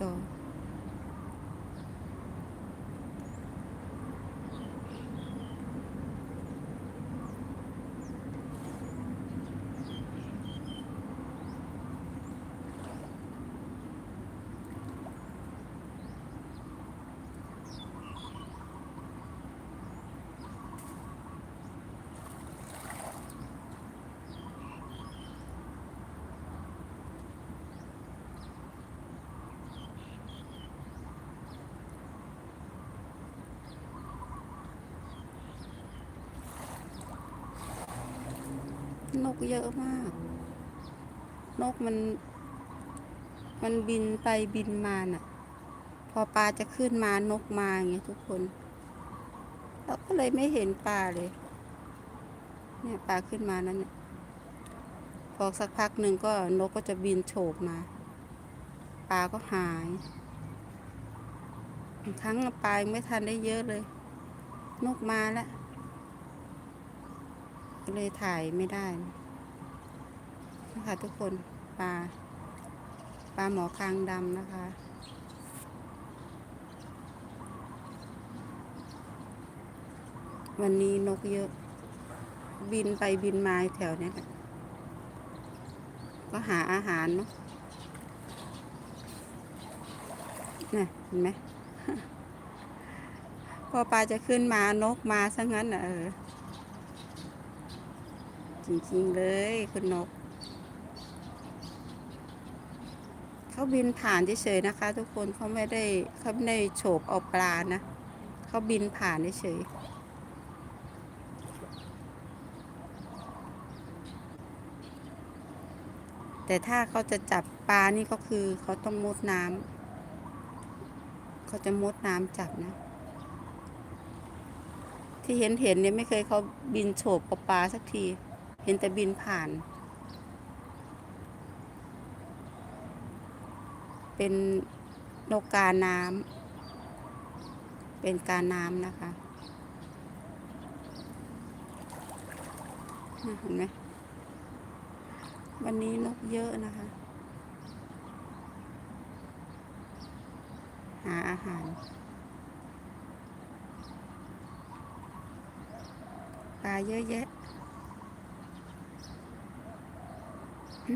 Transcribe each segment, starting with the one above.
จอ นกเยอะมาก นกมัน มันบินไปบินมาน่ะ พอปลาจะขึ้นมานกมาไงเงี้ยทุกคนเราก็เลยไม่เห็นปลาเลย เนี่ยปลาขึ้นมานั้นเนี่ยพอสักพักหนึ่งก็นกก็จะบินโฉบมา ปลาก็หายครั้งปลาไม่ทันได้เยอะเลย นกมาแล้ว ก็เลยถ่ายไม่ได้นะคะทุกคนปลาปลาหมอคางดำนะคะ วันนี้นกเยอะ บินไปบินมาแถวเนี้ยก็หาอาหารเนาะน่ะเห็นไหมพอปลาจะขึ้นมานกมาซะงั้นอะเออ จริงๆเลยคุณนก เขาบินผ่านเฉยๆนะคะ ทุกคนเขาไม่ได้เขาไม่ได้โฉบเอาปลานะเขาบินผ่านเฉยแต่ถ้าเขาจะจับปลานี่ก็คือเขาต้องมุดน้ำเขาจะมุดน้ำจับนะ ที่เห็นเห็นเนี่ยไม่เคยเขาบินโฉบเอาปลาสักที เห็นแต่บินผ่าน เป็นนกกาน้ำ เป็นกาน้ำนะคะน่ะเห็นไหม วันนี้นกเยอะนะคะ หาอาหารปลาเยอะแยะ อืม เดี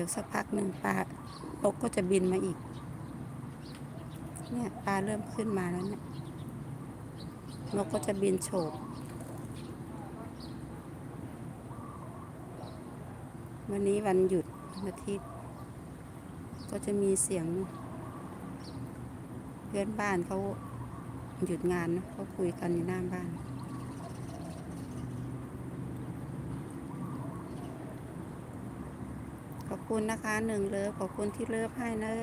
๋ยวสักพักหนึ่งปลานกก็จะบินมาอีก เนี่ยปลาเริ่มขึ้นมาแล้วเนี่ยนกก็จะบินโฉบ วันนี้วันหยุดอาทิตย์ ก็จะมีเสียง เพื่อนบ้านเขาหยุดงานเขาคุยกันอยู่หน้าบ้าน ขอบคุณนะคะหนึ่งเลิฟขอบคุณที่เลิฟให้เนอะ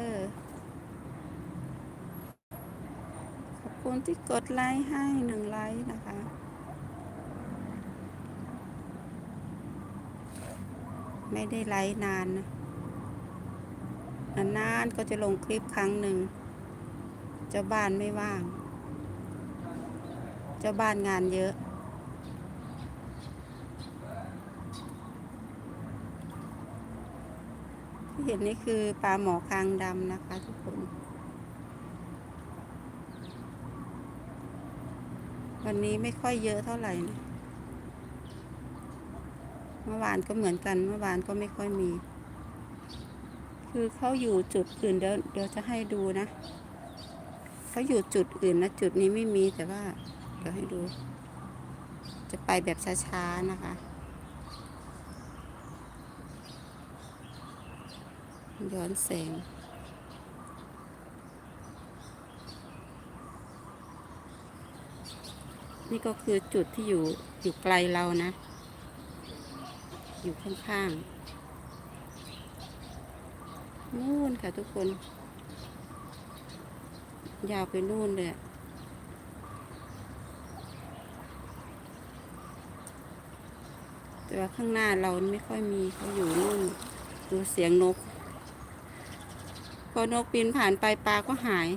ขอบคุณที่กดไลค์ให้หนึ่งไลค์นะคะ ไม่ได้ไลค์นานนะนานๆก็จะลงคลิปครั้งหนึ่ง เจ้าบ้านไม่ว่าง เจ้าบ้านงานเยอะ ที่เห็นนี่คือปลาหมอคางดำนะคะทุกคน วันนี้ไม่ค่อยเยอะเท่าไหร่นะ มื่อวานก็เหมือนกันเมื่อวานก็ไม่ค่อยมี คือเขาอยู่จุดอื่นเดี๋ยวเดี๋ยวจะให้ดูนะเขาอยู่จุดอื่นนะจุดนี้ไม่มีแต่ว่า เดี๋ยวให้ดู จะไปแบบช้าๆนะคะ ย้อนแสงนี่ก็คือจุดที่อยู่อยู่ไกลเรานะ อยู่ข้างๆนู่นค่ะทุกคน ยาวไปนู่นเลยแต่ว่าข้างหน้าเราไม่ค่อยมีเขาอยู่นู่นดูเสียงนก พอนกบินผ่านไปปลาก็หาย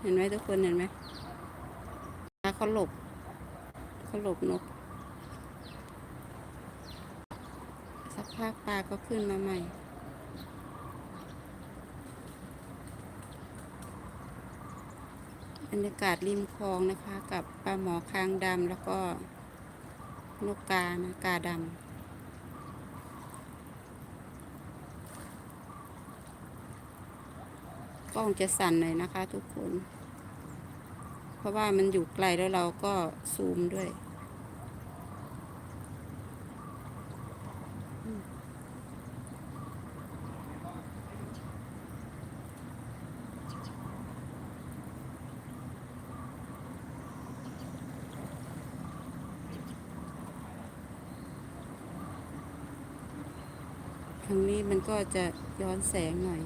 เห็นไหมทุกคนเห็นไหมปลาเขาหลบเขาหลบนก สักพักปลาก็ขึ้นมาใหม่ บรรยากาศริมคลองนะคะกับปลาหมอคางดำแล้วก็นกกานะกาดำกล้องจะสั่นหน่อยนะคะทุกคน เพราะว่ามันอยู่ไกลแล้วเราก็ซูมด้วย ทางนี้มันก็จะย้อนแสงหน่อย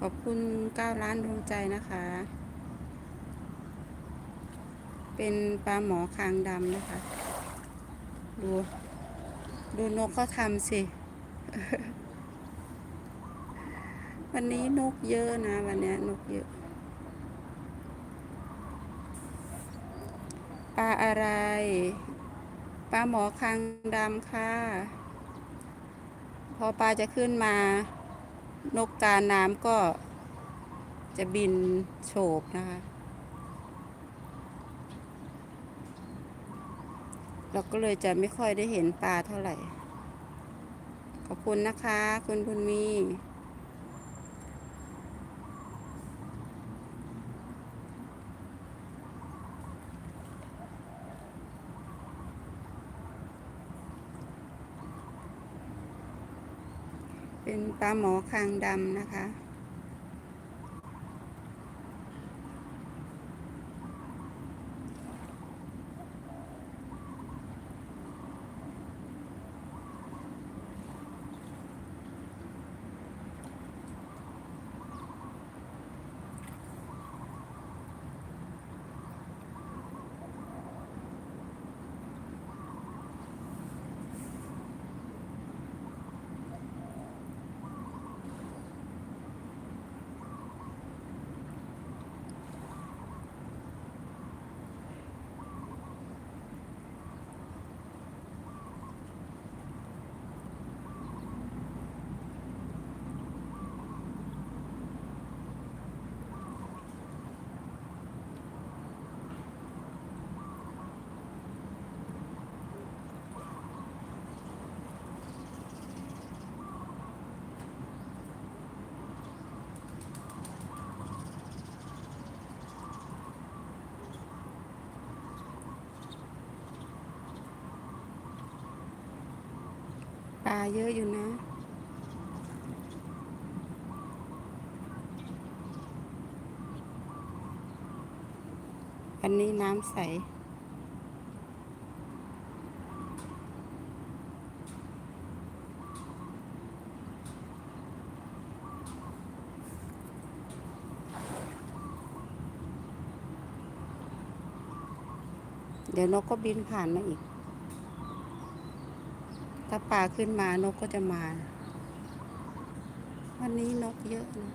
ขอบคุณ9ล้านดวงใจนะคะ เป็นปลาหมอคางดำนะคะ ดู ดูนกเขาทำสิ วันนี้นกเยอะนะวันนี้นกเยอะ ปลาอะไร ปลาหมอคางดำค่ะ พอปลาจะขึ้นมา นกกาน้ำก็จะบินโฉบนะคะ เราก็เลยจะไม่ค่อยได้เห็นปลาเท่าไหร่ ขอบคุณนะคะ คุณบุญมี เป็นปลาหมอคางดำนะคะาเยอะอยู่นะอันนี้น้ำใส เดี๋ยวนกก็บินผ่านมาอีก ถ้าป่าขึ้นมานกก็จะมา วันนี้นกเยอะนะ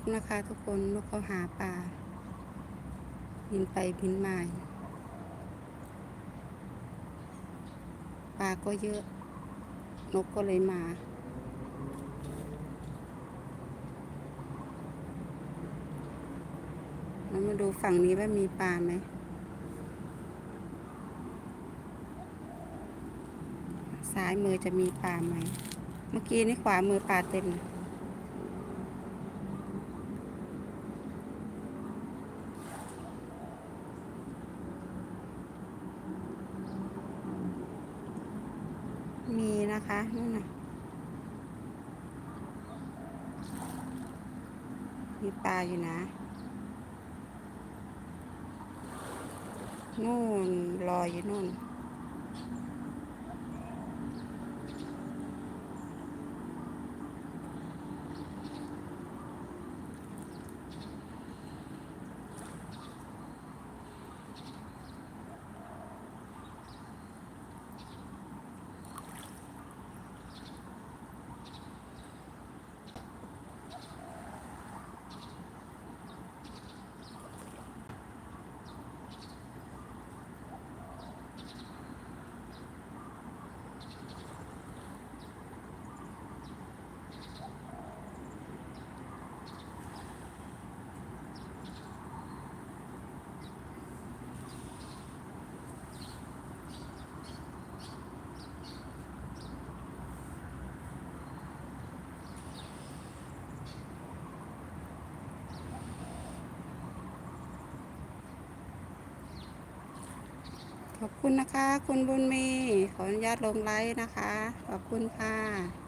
กนะคะ ทุกคนนกเขาหาปลาบินไปบินมาปลาก็เยอะ นกก็เลยมา เรามาดูฝั่งนี้ว่ามีปลาไหมซ้ายมือจะมีปลาไหม เมื่อกี้นี่ขวามือปลาเต็ม มีนะคะนู่นน่ะมีปลาอยู่นะนู่นลอยอยู่นู่น ขอบคุณนะคะ คุณบุญมี ขออนุญาตลงไลฟ์นะคะ ขอบคุณค่ะ